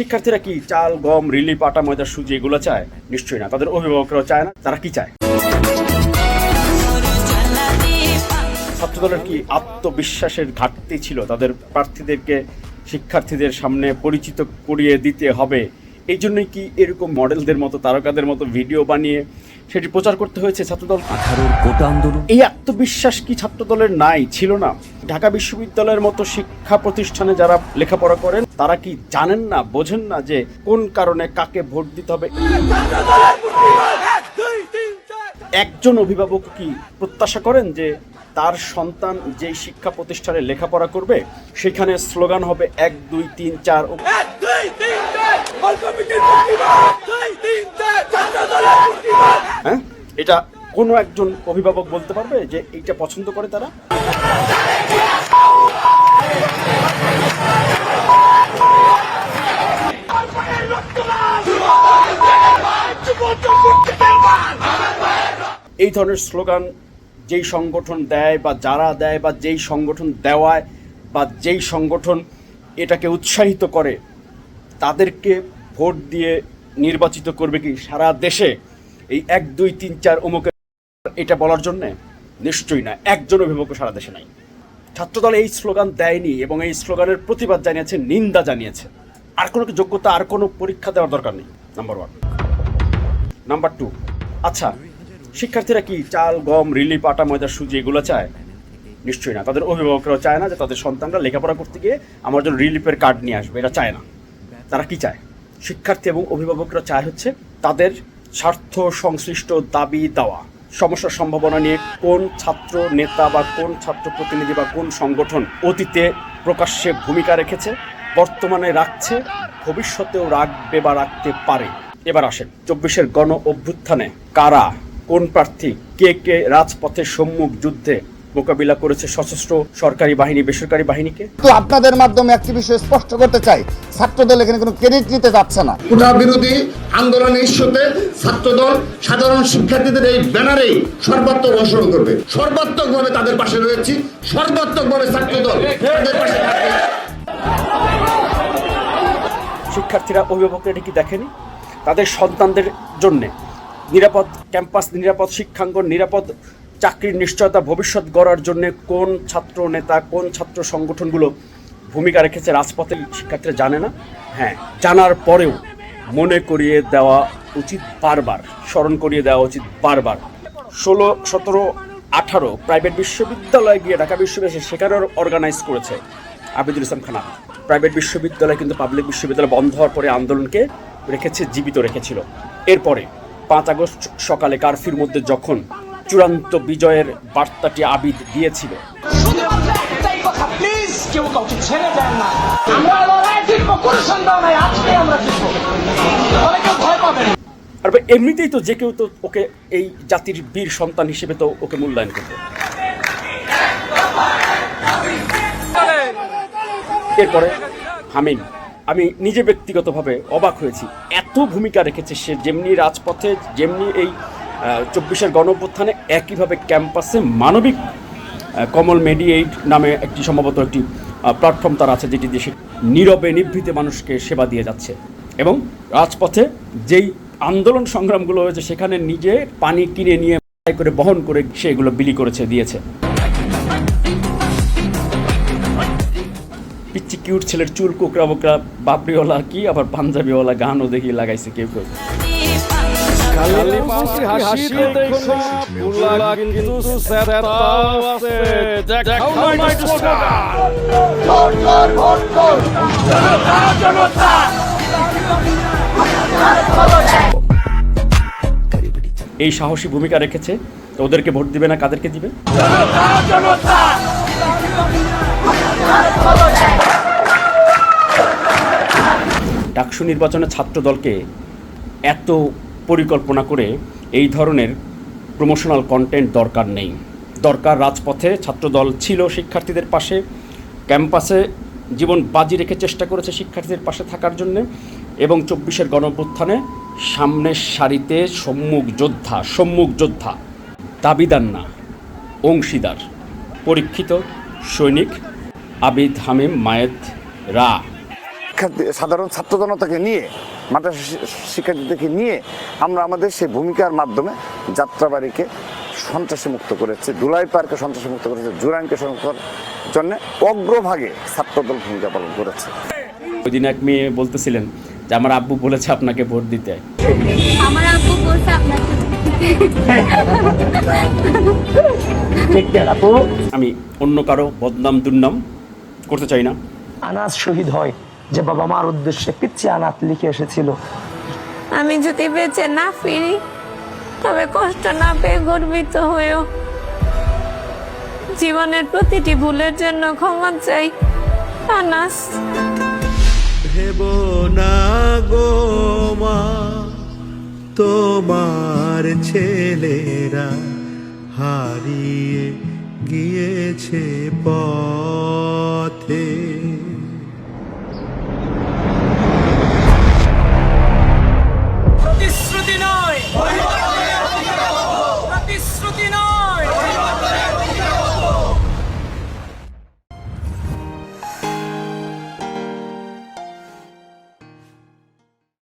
শিক্ষার্থীরা কি চাল, গম রিলিফ আটা ময়দা সুজি এগুলো চায়? নিশ্চয়ই না। তাদের অভিভাবকরাও চায় না, তারা কি চায়? ছাত্রদলের কি আত্মবিশ্বাসের ঘাটতি ছিল? তাদের প্রার্থীদেরকে শিক্ষার্থীদের সামনে পরিচিত করিয়ে দিতে হবে। এই জন্যই কি এরকম মডেলদের মতো, তারকাদের মতো ভিডিও বানিয়ে সেটি প্রচার করতে হয়েছে ছাত্রদল। আঠারোর কোটা আন্দোলন? এই আত্মবিশ্বাস কি ছাত্রদলের নাই? ছিল না। ঢাকা বিশ্ববিদ্যালয়ের মতো শিক্ষা প্রতিষ্ঠানে যারা লেখাপড়া করেন তারা কি জানেন না বোঝেন না যে কোন কারণে কাকে ভোট দিতে হবে? একজন অভিভাবক কি প্রত্যাশা করেন যে তার সন্তান যেই শিক্ষা প্রতিষ্ঠানে লেখাপড়া করবে সেখানে স্লোগান হবে এক দুই তিন চার ও হ্যাঁ? এটা কোনো একজন অভিভাবক বলতে পারবে যে এইটা পছন্দ করে তারা? এই ধরনের স্লোগান যেই সংগঠন দেয় বা যারা দেয় বা যেই সংগঠন দেওয়ায় বা যেই সংগঠন এটাকে উৎসাহিত করে, তাদেরকে ভোট দিয়ে নির্বাচিত করবে কি সারা দেশে? এই এক, দুই, তিন, চার অমুকের এটা বলার জন্যে? নিশ্চয়ই না। একজন অভিভাবক সারা দেশে নাই। ছাত্রদল এই স্লোগান দেয়নি এবং এই স্লোগানের প্রতিবাদ জানিয়েছে, নিন্দা জানিয়েছে। আর কোনো যোগ্যতা, আর কোনো পরীক্ষা দেওয়ার দরকার নেই? নাম্বার ওয়ান নাম্বার টু আচ্ছা শিক্ষার্থীরা কি চাল, গম, রিলিফ, আটা ময়দা সুজি এগুলো চায়? নিশ্চয়ই না। তাদের অভিভাবকরাও চায় না যে তাদের সন্তানরা লেখাপড়া করতে গিয়ে আমার জন্য রিলিফের কার্ড নিয়ে আসবে। এটা চায় না। তারা কি চায়? শিক্ষার্থী এবং অভিভাবকরা চায় হচ্ছে তাদের স্বার্থ সংশ্লিষ্ট দাবি দেওয়া। সমস্যার সম্ভাবনা নিয়ে কোন ছাত্র নেতা বা কোন ছাত্র প্রতিনিধি বা কোন সংগঠন অতীতে প্রকাশ্যে ভূমিকা রেখেছে, বর্তমানে রাখছে, ভবিষ্যতেও রাখবে বা রাখতে পারে? এবার আসেন চব্বিশের গণ অভ্যুত্থানে কারা, কোন প্রার্থী, কে কে রাজপথে সম্মুখ যুদ্ধে মোকাবিলা করেছে সশস্ত্র সরকারি বাহিনী বেসরকারি বাহিনীকে। তো আপনাদের মাধ্যমে একটি বিষয় স্পষ্ট করতে চাই ছাত্রদল এখানে কোনো ক্রেডিট নিতে যাচ্ছে না। কোটা বিরোধী আন্দোলন ইস্যুতে ছাত্রদল সাধারণ শিক্ষার্থীদের এই ব্যানারেই সর্বাত্মক অংশগ্রহণ করবে। সর্বাত্মকভাবে তাদের পাশে রয়েছি সর্বাত্মকভাবে ছাত্রদল তাদের পাশে থাকবে। শিক্ষার্থীরা অভিভাবকরা এটা কি দেখেনি? তাদের সন্তানদের জন্যে নিরাপদ ক্যাম্পাস নিরাপদ শিক্ষাঙ্গন নিরাপদ চাকরির নিশ্চয়তা ভবিষ্যৎ গড়ার জন্য কোন ছাত্র নেতা, কোন ছাত্র সংগঠনগুলো ভূমিকা রেখেছে রাজপথে, শিক্ষার্থীরা জানে না? হ্যাঁ জানার পরেও মনে করিয়ে দেওয়া উচিত বারবার, স্মরণ করিয়ে দেওয়া উচিত বারবার। ষোলো, সতেরো, আঠারো প্রাইভেট বিশ্ববিদ্যালয়ে গিয়ে ঢাকা বিশ্ববিদ্যালয় সেখানেও অর্গানাইজ করেছে আবিদুল ইসলাম খান। প্রাইভেট বিশ্ববিদ্যালয় কিন্তু পাবলিক বিশ্ববিদ্যালয় বন্ধ হওয়ার পরে আন্দোলনকে রেখেছে, জীবিত রেখেছিল। এরপরে পাঁচ আগস্ট সকালে কারফির মধ্যে যখন চূড়ান্ত বিজয়ের বার্তাটি আবিদ দিয়েছিল। শুধুমাত্র একটাই কথা প্লিজ কেউ কাউকে ছেড়ে দেন না। আমরা লড়াই জিতবো কোনো সন্দেহ নাই আজকে আমরা জিতবো। ফলে ভয় পাবে আর এমনিতেই তো যে কেউ তো ওকে এই জাতির বীর সন্তান হিসেবে তো ওকে মূল্যায়ন করবে। এরপরে হামিম আমি নিজে ব্যক্তিগতভাবে অবাক হয়েছি। এত ভূমিকা রেখেছে সে যেমনি রাজপথে যেমনি এই চব্বিশের গণঅভ্যুত্থানে একইভাবে ক্যাম্পাসে মানবিক কমল মেডিয়েট নামে একটি সম্ভবত একটি প্ল্যাটফর্ম তার আছে যেটি দেশে নীরবে নিভৃতে মানুষকে সেবা দিয়ে যাচ্ছে। এবং রাজপথে যেই আন্দোলন সংগ্রামগুলো হয়েছে, সেখানে নিজে পানি কিনে নিয়ে করে বহন করে সে এগুলো বিলি করেছে, দিয়েছে। পিচ্ছি কিউট ছেলের চুল কোকরা বোকরা বাবরিওয়ালা কি, আবার পাঞ্জাবিওয়ালা গানও দেখি লাগাইছে কেউ কেউ। এই সাহসী ভূমিকা রেখেছে। তো ওদেরকে ভোট দিবে না কাদেরকে দিবে? ডাকসু নির্বাচনে ছাত্র দলকে এত পরিকল্পনা করে এই ধরনের প্রমোশনাল কন্টেন্ট দরকার নেই। দরকার রাজপথে, ছাত্রদল ছিল শিক্ষার্থীদের পাশে, ক্যাম্পাসে জীবন বাজি রেখে চেষ্টা করেছে শিক্ষার্থীদের পাশে থাকার জন্য এবং চব্বিশের গণঅভ্যুত্থানে সামনের সারিতে সম্মুখ যোদ্ধা সম্মুখ যোদ্ধা, দাবিদার না, অংশীদার, পরীক্ষিত, সৈনিক আবিদ হামিম মায়েদ রা। সাধারণ ছাত্র জনতাকে নিয়ে মাদ্রাসা শিক্ষার্থীদেরকে নিয়ে আমরা আমাদের সেই ভূমিকার মাধ্যমে যাত্রাবাড়িকে সন্ত্রাসী মুক্ত করেছে দুলাই পার্কে সন্ত্রাসী মুক্ত করেছে জুরাইনকে জন্য অগ্রভাগে ছাত্রদল ভূমিকা পালন করেছে। ওই দিন এক মেয়ে বলতেছিলেন যে আমার আব্বু বলেছে আপনাকে ভোট দিতে। আমার আপু বলছে আপনাকে আমি অন্য কারও বদনাম দুর্নাম করতে চাই না। আনাজ শহীদ হয়। যে বাবা মার উদ্দেশ্যে পিচ্ছি আনাত লিখে এসেছিল। আমি যদি বেঁচে না ফিরি তবে কষ্ট না পেয়ে গর্বিত হয়েও। জীবনের প্রতিটি ভুলের জন্য ক্ষমা চাই আনাস। ভেব না গো মা তোমার ছেলেরা হারিয়ে গিয়েছে পর